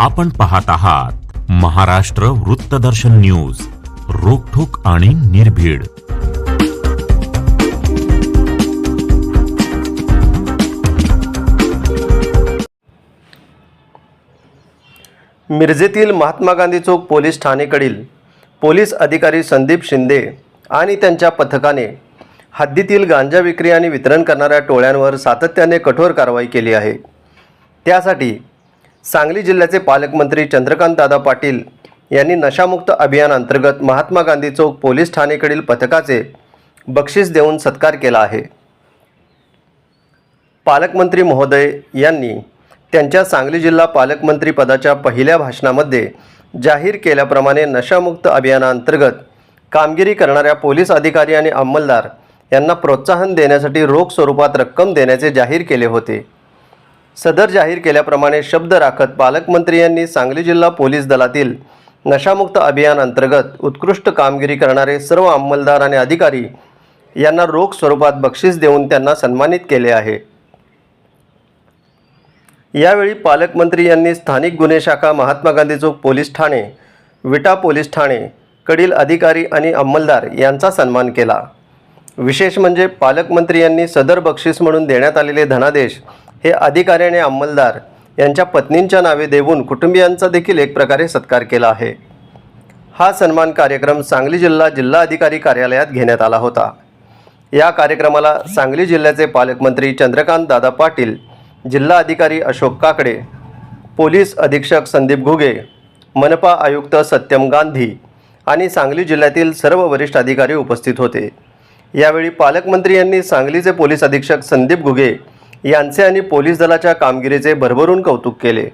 आपण पाहत आहात महाराष्ट्र वृत्तदर्शन न्यूज रोखोक आणि निर्भीड. मिरजेतील महात्मा गांधी चौक पोलीस ठाणेकडील पोलीस अधिकारी संदीप शिंदे आणि त्यांच्या पथकाने हद्दीतील गांजा विक्री आणि वितरण करणाऱ्या टोळ्यांवर सातत्याने कठोर कारवाई केली आहे. त्यासाठी सांगली जिल्ह्याचे पालकमंत्री चंद्रकांतदादा पाटील यांनी नशामुक्त अभियानांतर्गत महात्मा गांधी चौक पोलीस ठाणेकडील पथकाचे बक्षीस देऊन सत्कार केला आहे. पालकमंत्री महोदय यांनी त्यांच्या सांगली जिल्हा पालकमंत्री पदाच्या पहिल्या भाषणामध्ये जाहीर केल्याप्रमाणे नशामुक्त अभियानाअंतर्गत कामगिरी करणाऱ्या पोलीस अधिकारी आणि अंमलदार यांना प्रोत्साहन देण्यासाठी रोख स्वरूपात रक्कम देण्याचे जाहीर केले होते. सदर जाहीर केल्याप्रमाणे शब्द राखत पालकमंत्री यांनी सांगली जिल्हा पोलीस दलातील नशामुक्त अभियान अंतर्गत उत्कृष्ट कामगिरी करणारे सर्व अंमलदार आणि अधिकारी यांना रोख स्वरूपात बक्षीस देऊन त्यांना सन्मानित केले आहे. यावेळी पालकमंत्री यांनी स्थानिक गुन्हे शाखा महात्मा गांधी चौक पोलीस ठाणे विटा पोलीस ठाणे कडील अधिकारी आणि अंमलदार यांचा सन्मान केला. विशेष म्हणजे पालकमंत्री यांनी सदर बक्षीस म्हणून देण्यात आलेले धनादेश हे अधिकारी आणि अंमलदार यांच्या पत्नींच्या नावे देऊन कुटुंबियांचा देखील एक प्रकारे सत्कार केला आहे. हा सन्मान कार्यक्रम सांगली जिल्हा जिल्हा अधिकारी कार्यालयात घेण्यात आला होता. या कार्यक्रमाला सांगली जिल्ह्याचे पालकमंत्री चंद्रकांत दादा पाटील जिल्हा अधिकारी अशोक काकडे पोलीस अधीक्षक संदीप घुगे मनपा आयुक्त सत्यम गांधी आणि सांगली जिल्ह्यातील सर्व वरिष्ठ अधिकारी उपस्थित होते. यावेळी पालकमंत्री यांनी सांगलीचे पोलीस अधीक्षक संदीप घुगे यांचे आणि पोलीस दलाच्या कामगिरीचे भरभरून कौतुक केले.